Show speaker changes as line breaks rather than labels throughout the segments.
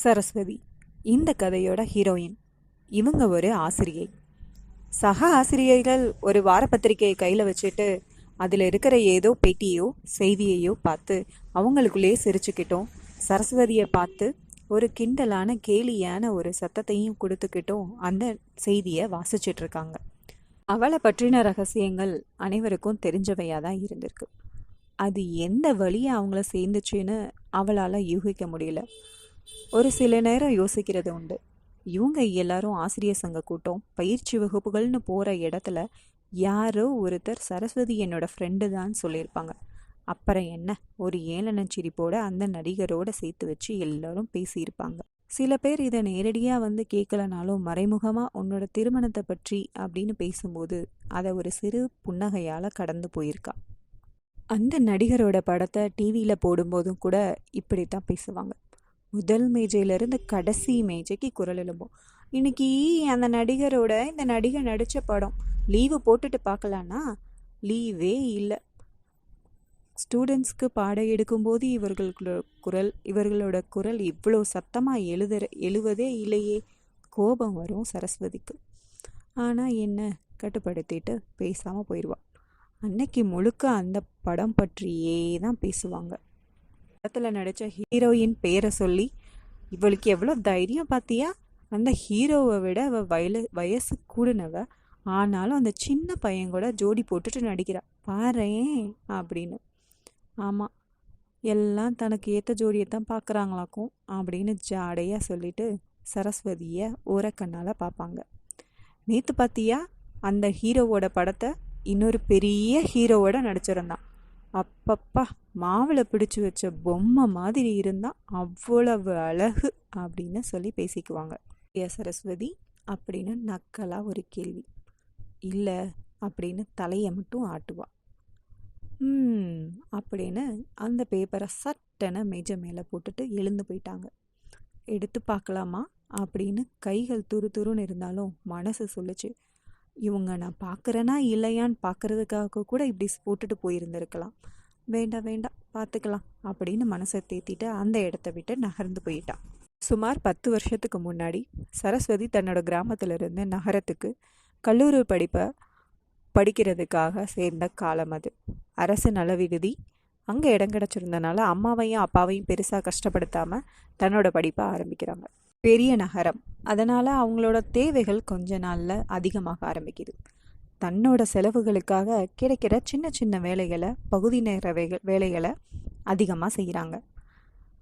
சரஸ்வதி இந்த கதையோட ஹீரோயின். இவங்க ஒரு ஆசிரியை. சக ஆசிரியர்கள் ஒரு வாரப்பத்திரிக்கையை கையில் வச்சுட்டு அதில் இருக்கிற ஏதோ பெட்டியோ செய்தியையோ பார்த்து அவங்களுக்குள்ளேயே சிரிச்சுக்கிட்டோம். சரஸ்வதியை பார்த்து ஒரு கிண்டலான கேலியான ஒரு சத்தத்தையும் கொடுத்துக்கிட்டும் அந்த செய்தியை வாசிச்சிட்ருக்காங்க அவளை பற்றின ரகசியங்கள் அனைவருக்கும் தெரிஞ்சவையாக தான் இருந்திருக்கு. அது எந்த வழியை அவங்கள சேர்ந்துச்சுன்னு அவளால் யூகிக்க முடியல. ஒரு சில நேரம் யோசிக்கிறது உண்டு. இவங்க எல்லாரும் ஆசிரியர் சங்க கூட்டம் பயிற்சி வகுப்புகள்னு போகிற இடத்துல யாரோ ஒருத்தர் சரஸ்வதி என்னோட ஃப்ரெண்டு தான் சொல்லியிருப்பாங்க. அப்புறம் என்ன? ஒரு ஏளன சிரிப்போட அந்த நடிகரோட சேர்த்து வச்சு எல்லாரும் பேசியிருப்பாங்க. சில பேர் இதை நேரடியாக வந்து கேட்கலனாலும் மறைமுகமாக உன்னோட திருமணத்தை பற்றி அப்படின்னு பேசும்போது அதை ஒரு சிறு புன்னகையால் கடந்து போயிருக்கா. அந்த நடிகரோட படத்தை டிவியில் போடும்போதும் கூட இப்படி தான் பேசுவாங்க. முதல் மேஜையிலேருந்து கடைசி மேஜைக்கு குரல் எழும்போம். இன்னைக்கு அந்த நடிகரோட இந்த நடிகர் நடித்த படம் லீவு போட்டுட்டு பார்க்கலான்னா? லீவே இல்லை. ஸ்டூடெண்ட்ஸ்க்கு பாடம் எடுக்கும்போது இவர்களோட குரல் இவர்களோட குரல் இவ்வளோ சத்தமாக எழுதுற எழுவதே இல்லையே. கோபம் வரும் சரஸ்வதிக்கு. ஆனால் என்ன? கட்டுப்படுத்திட்டு பேசாமல் போயிடுவாள் அன்னைக்கு முழுக்க அந்த படம் பற்றியே தான் பேசுவாங்க. படத்தில் நடித்த ஹீரோயின் பேரை சொல்லி இவளுக்கு எவ்வளோ தைரியம் பார்த்தியா அந்த ஹீரோவை விட அவள் வயல வயசு கூடினவ. ஆனாலும் அந்த சின்ன பையன் கூட ஜோடி போட்டுட்டு நடிக்கிறா. பாரேன் அப்படின்னு. ஆமாம் எல்லாம் தனக்கு ஏற்ற ஜோடியை தான் பார்க்குறாங்களாக்கும் அப்படின்னு ஜாடையாக சொல்லிட்டு சரஸ்வதியை ஓரக்கண்ணால் பார்ப்பாங்க நேற்று பார்த்தியா அந்த ஹீரோவோட படத்தை இன்னொரு பெரிய ஹீரோவோட நடிச்சிருந்தான். அப்பப்பா மாவில் பிடிச்சு வச்ச பொம்மை மாதிரி இருந்தால் அவ்வளவு அழகு அப்படின்னு சொல்லி பேசிக்குவாங்க. ஏ சரஸ்வதி அப்படின்னு நக்கலாக ஒரு கேள்வி. இல்லை அப்படின்னு தலையை மட்டும் ஆட்டுவா. ம் அப்படின்னு அந்த பேப்பரை சட்டனை மேஜை மேலே போட்டுட்டு எழுந்து போயிட்டாங்க. எடுத்து பார்க்கலாமா? அப்படின்னு கைகள் துரு துருன்னு இருந்தாலும் மனசு சொல்லுச்சு. இவங்க நான் பார்க்குறேனா இல்லையான்னு பார்க்குறதுக்காக கூட இப்படி போட்டுட்டு போயிருந்திருக்கலாம். வேண்டாம் வேண்டாம் பார்த்துக்கலாம் அப்படின்னு மனசை தேத்திட்டு அந்த இடத்த விட்டு நகர்ந்து போயிட்டான். சுமார் பத்து வருஷத்துக்கு முன்னாடி சரஸ்வதி தன்னோட கிராமத்திலிருந்து நகரத்துக்கு கல்லூரி படிப்பை படிக்கிறதுக்காக சேர்ந்த காலம் அது. அரசு நல விடுதி அங்கே இடம் கிடச்சிருந்தனால அம்மாவையும் அப்பாவையும் பெருசாக கஷ்டப்படுத்தாமல் தன்னோட படிப்பை ஆரம்பிக்கிறாங்க. பெரிய நகரம். அதனால் அவங்களோட தேவைகள் கொஞ்ச நாளில் அதிகமாக ஆரம்பிக்குது. தன்னோட செலவுகளுக்காக கிடைக்கிற சின்ன சின்ன வேலைகளை பகுதி நேர வே வேலைகளை அதிகமாக செய்கிறாங்க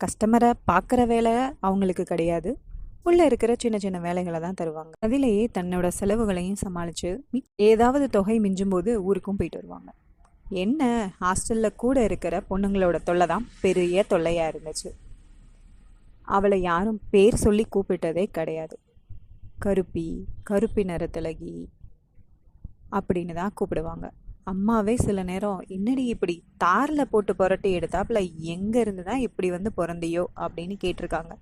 கஸ்டமரை பார்க்குற வேலை அவங்களுக்கு கிடையாது. உள்ளே இருக்கிற சின்ன சின்ன வேலைகளை தான் தருவாங்க. அதிலேயே தன்னோட செலவுகளையும் சமாளித்து ஏதாவது தொகை மிஞ்சும் போது ஊருக்கும் போயிட்டு வருவாங்க. என்ன? ஹாஸ்டலில் கூட இருக்கிற பொண்ணுங்களோட தொல்லை தான் பெரிய தொல்லையாக இருந்துச்சு. அவளை யாரும் பேர் சொல்லி கூப்பிட்டதே கிடையாது. கருப்பி கருப்பி நிறத்திலகி அப்படின்னு தான் கூப்பிடுவாங்க. அம்மாவே சில நேரம் என்னடி இப்படி தாரில் போட்டு புரட்டி எடுத்தாப்புல எங்கே இருந்து தான் இப்படி வந்து பிறந்தியோ அப்படின்னு கேட்டிருக்காங்க.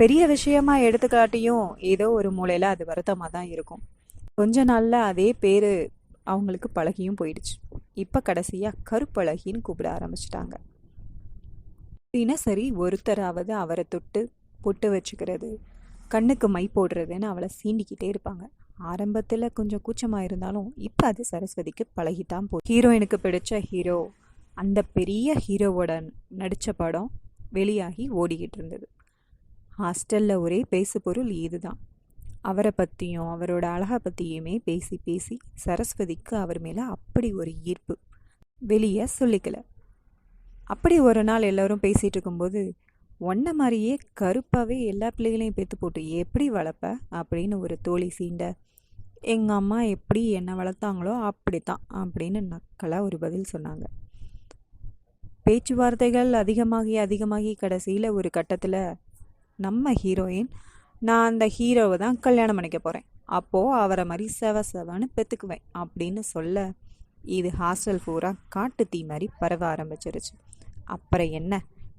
பெரிய விஷயமா எடுத்துக்காட்டியும் ஏதோ ஒரு மூலையில் அது வருத்தமாக தான் இருக்கும். கொஞ்ச நாளில் அதே பேர் அவங்களுக்கு பழகியும் போயிடுச்சு. இப்போ கடைசியாக கருப்பழகின்னு கூப்பிட ஆரம்பிச்சிட்டாங்க. தினசரி ஒருத்தராவது அவரை தொட்டு பொட்டு வச்சுக்கிறது கண்ணுக்கு மை போடுறதுன்னு அவளை சீண்டிக்கிட்டே இருப்பாங்க. ஆரம்பத்தில் கொஞ்சம் கூச்சமாக இருந்தாலும் இப்போ அது சரஸ்வதிக்கு பழகித்தான் போ ஹீரோயினுக்கு பிடிச்ச ஹீரோ அந்த பெரிய ஹீரோவோட நடித்த படம் வெளியாகி ஓடிக்கிட்டு இருந்தது. ஹாஸ்டலில் ஒரே பேசு பொருள் இதுதான். அவரை பற்றியும் அவரோட அழகை பற்றியுமே பேசி பேசி சரஸ்வதிக்கு அவர் மேலே அப்படி ஒரு ஈர்ப்பு. வெளியே சொல்லிக்கலை. அப்படி ஒரு நாள் எல்லோரும் பேசிகிட்டு இருக்கும்போது ஒன்ன மாதிரியே கருப்பாகவே எல்லா பிள்ளைகளையும் பெற்று போட்டு எப்படி வளர்ப்ப? அப்படின்னு ஒரு தோழி சீண்ட எங்கள் அம்மா எப்படி என்னை வளர்த்தாங்களோ அப்படி தான் அப்படின்னு நக்கலாக ஒரு பதில் சொன்னாங்க. பேச்சுவார்த்தைகள் அதிகமாகி அதிகமாகி கடைசியில் ஒரு கட்டத்தில் நம்ம ஹீரோயின் நான் அந்த ஹீரோவை தான் கல்யாணம் பண்ணிக்க போகிறேன் அப்போது அவரை மாதிரி செவ செவன்னு பெற்றுக்குவேன் அப்படின்னு சொல்ல இது ஹாஸ்டல் பூரா காட்டு தீ மாதிரி பரவ ஆரம்பிச்சிருச்சு. அப்புறம் என்ன?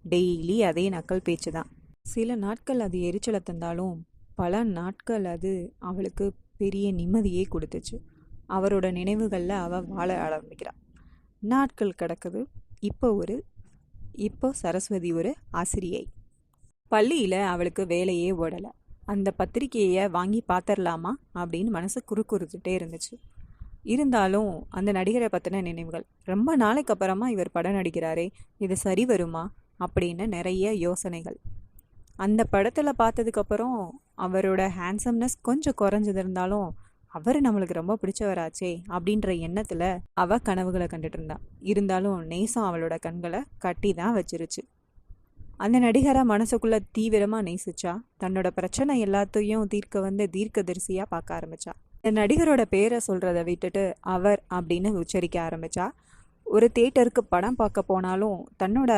டெய்லி அதே நக்கல் பேச்சு தான் சில நாட்கள் அது எரிச்சலை தந்தாலும் பல நாட்கள் அது அவளுக்கு பெரிய நிம்மதியே கொடுத்துச்சு. அவரோட நினைவுகளில் அவள் வாழ ஆரம்பிக்கிறாள் நாட்கள் கிடக்குது. இப்போ ஒரு இப்போ சரஸ்வதி ஒரு ஆசிரியை. பள்ளியில் அவளுக்கு வேலையே ஓடலை. அந்த பத்திரிக்கையை வாங்கி பார்த்துடலாமா அப்படின்னு மனசு குறுக்குறுத்துட்டே இருந்துச்சு. இருந்தாலும் அந்த நடிகரை பற்றின நினைவுகள். ரொம்ப நாளைக்கு அப்புறமா இவர் படம் நடிக்கிறாரே இது சரி வருமா? அப்படின்னு நிறைய யோசனைகள். அந்த படத்தில் பார்த்ததுக்கப்புறம் அவரோட ஹேண்ட்ஸம்னஸ் கொஞ்சம் குறைஞ்சது அவர் நம்மளுக்கு ரொம்ப பிடிச்சவராச்சே அப்படின்ற எண்ணத்தில் அவ கனவுகளை கண்டுட்டு இருந்தான் இருந்தாலும் நேசம் அவளோட கண்களை கட்டி தான் வச்சிருச்சு. அந்த நடிகரை மனசுக்குள்ளே தீவிரமாக நேசிச்சா தன்னோட பிரச்சனை எல்லாத்தையும் தீர்க்க வந்து தீர்க்கதரிசியாக பார்க்க ஆரம்பித்தாள் இந்த நடிகரோட பேரை சொல்கிறத விட்டுட்டு அவர் அப்படின்னு உச்சரிக்க ஆரம்பித்தா ஒரு தேட்டருக்கு படம் பார்க்க போனாலும் தன்னோட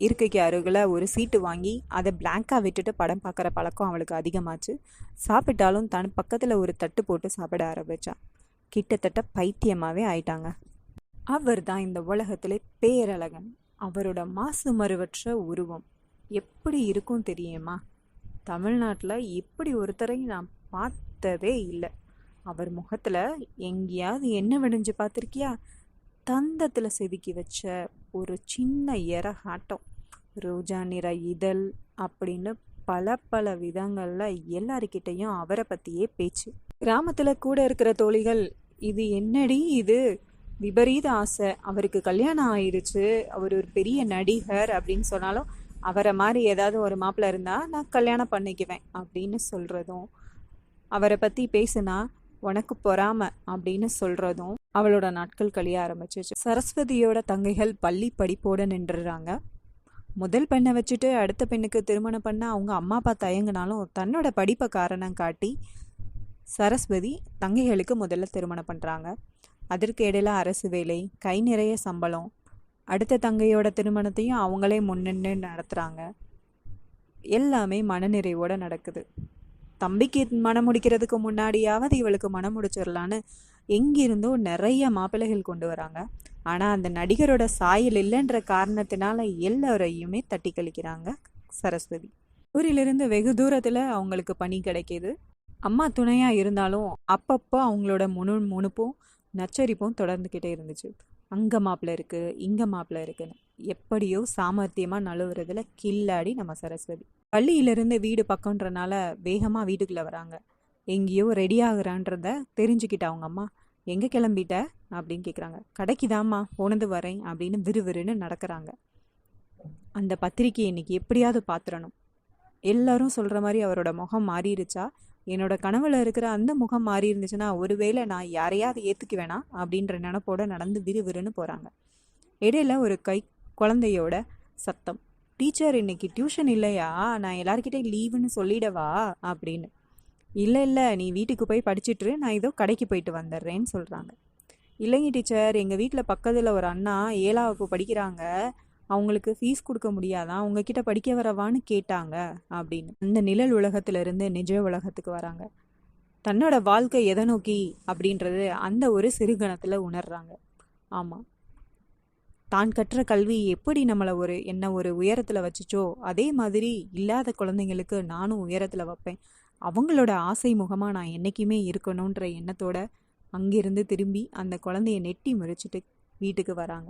இருக்கைக்கு அருகில் ஒரு சீட்டு வாங்கி அதை பிளாங்காக விட்டுட்டு படம் பார்க்குற பழக்கம் அவளுக்கு அதிகமாச்சு. சாப்பிட்டாலும் தன் பக்கத்தில் ஒரு தட்டு போட்டு சாப்பிட ஆரம்பித்தா கிட்டத்தட்ட பைத்தியமாகவே ஆயிட்டாங்க. அவர் தான் இந்த உலகத்திலே பேரழகன். அவரோட மாசு மறுவற்ற உருவம். எப்படி இருக்கும் தெரியுமா? தமிழ்நாட்டில் இப்படி ஒருத்தரை நான் பார்த்ததே இல்லை. அவர் முகத்தில் எங்கேயாவது என்ன விடிஞ்சு பார்த்துருக்கியா? தந்தத்தில் செதுக்கி வச்ச ஒரு சின்ன எரகாட்டம் ரோஜா நிற இதழ் அப்படின்னு பல பல விதங்களில் எல்லாருக்கிட்டையும் அவரை பற்றியே பேச்சு. கிராமத்தில் கூட இருக்கிற தோழிகள் இது என்னடி இது? விபரீத ஆசை. அவருக்கு கல்யாணம் ஆயிடுச்சு அவர் ஒரு பெரிய நடிகர் அப்படின்னு சொன்னாலும் அவரை மாதிரி ஏதாவது ஒரு மாப்பிள்ள இருந்தால் நான் கல்யாணம் பண்ணிக்குவேன் அப்படின்னு சொல்கிறதும் அவரை பற்றி பேசுனா உனக்கு பொறாம அப்படின்னு சொல்கிறதும் அவளோட நாட்கள் கழிய ஆரம்பிச்சிச்சு. சரஸ்வதியோட தங்கைகள் பள்ளி படிப்போட நின்றுறாங்க. முதல் பெண்ணை வச்சுட்டு அடுத்த பெண்ணுக்கு திருமணம் பண்ண அவங்க அம்மா அப்பா தயங்கினாலும் தன்னோட படிப்பை காரணம் காட்டி சரஸ்வதி தங்கைகளுக்கு முதல்ல திருமணம் பண்ணுறாங்க அதற்கு இடையில அரசு வேலை கை நிறைய சம்பளம் அடுத்த தங்கையோட திருமணத்தையும் அவங்களே முன்னின்று நடத்துகிறாங்க எல்லாமே மனநிறைவோடு நடக்குது. தம்பிக்கு மனம் முடிக்கிறதுக்கு முன்னாடியாவது இவளுக்கு மனம் முடிச்சிடலான்னு எங்கிருந்தோ நிறைய மாப்பிள்ளைகள் கொண்டு வராங்க. ஆனால் அந்த நடிகரோட சாயல் இல்லைன்ற காரணத்தினால எல்லோரையுமே தட்டி கழிக்கிறாங்க சரஸ்வதி. ஊரிலிருந்து வெகு தூரத்தில் அவங்களுக்கு பணி கிடைக்கிது. அம்மா துணையாக இருந்தாலும் அப்பப்போ அவங்களோட முணு முணுப்பும் நச்சரிப்பும் தொடர்ந்துக்கிட்டே இருந்துச்சு. அங்கே மாப்பிள்ளை இருக்குது இங்கே மாப்பிள்ளை இருக்குன்னு. எப்படியோ சாமர்த்தியமாக நழுவுறதுல கில்லாடி நம்ம சரஸ்வதி. பள்ளியிலேருந்து வீடு பக்கன்றனால வேகமாக வீட்டுக்குள்ளே வராங்க. எங்கேயோ ரெடி ஆகுறான்றத தெரிஞ்சுக்கிட்ட அவங்க அம்மா. எங்கே கிளம்பிட்ட? அப்படின்னு கேட்குறாங்க கடைக்குதாம்மா போனது வரேன் அப்படின்னு விறுவிறுன்னு நடக்கிறாங்க. அந்த பத்திரிக்கையை இன்னைக்கு எப்படியாவது பார்த்துடணும் எல்லாரும் சொல்கிற மாதிரி அவரோட முகம் மாறிடுச்சா என்னோட கனவுல இருக்கிற அந்த முகம் மாறி இருந்துச்சுன்னா ஒருவேளை நான் யாரையாவது ஏற்றுக்குவேனா அப்படின்ற நினப்போட நடந்து விறுவிறுன்னு போகிறாங்க இடையில ஒரு கை குழந்தையோட சத்தம். டீச்சர் இன்னைக்கு டியூஷன் இல்லையா? நான் எல்லாருக்கிட்டே லீவுன்னு சொல்லிடவா? அப்படின்னு. இல்லை இல்லை நீ வீட்டுக்கு போய் படிச்சுட்டு நான் ஏதோ கடைக்கு போயிட்டு வந்துடுறேன்னு சொல்கிறாங்க இல்லைங்க டீச்சர் எங்கள் வீட்டில் பக்கத்தில் ஒரு அண்ணா ஏழாவுக்கு படிக்கிறாங்க. அவங்களுக்கு ஃபீஸ் கொடுக்க முடியாதான் உங்ககிட்ட படிக்க வரவான்னு கேட்டாங்க. அப்படின்னு. அந்த நிழல் உலகத்திலிருந்து நிஜ உலகத்துக்கு வராங்க. தன்னோட வாழ்க்கை எதை நோக்கி? அப்படின்றது அந்த ஒரு சிறுகணத்தில் உணர்றாங்க. ஆமாம் தான் கற்ற கல்வி எப்படி நம்மளை ஒரு என்ன ஒரு உயரத்தில் வச்சுச்சோ அதே மாதிரி இல்லாத குழந்தைங்களுக்கு நானும் உயரத்தில் வைப்பேன். அவங்களோட ஆசை முகமாக நான் என்றைக்குமே இருக்கணுன்ற எண்ணத்தோட அங்கிருந்து திரும்பி அந்த குழந்தைய நெட்டி முறிச்சிட்டு வீட்டுக்கு வராங்க.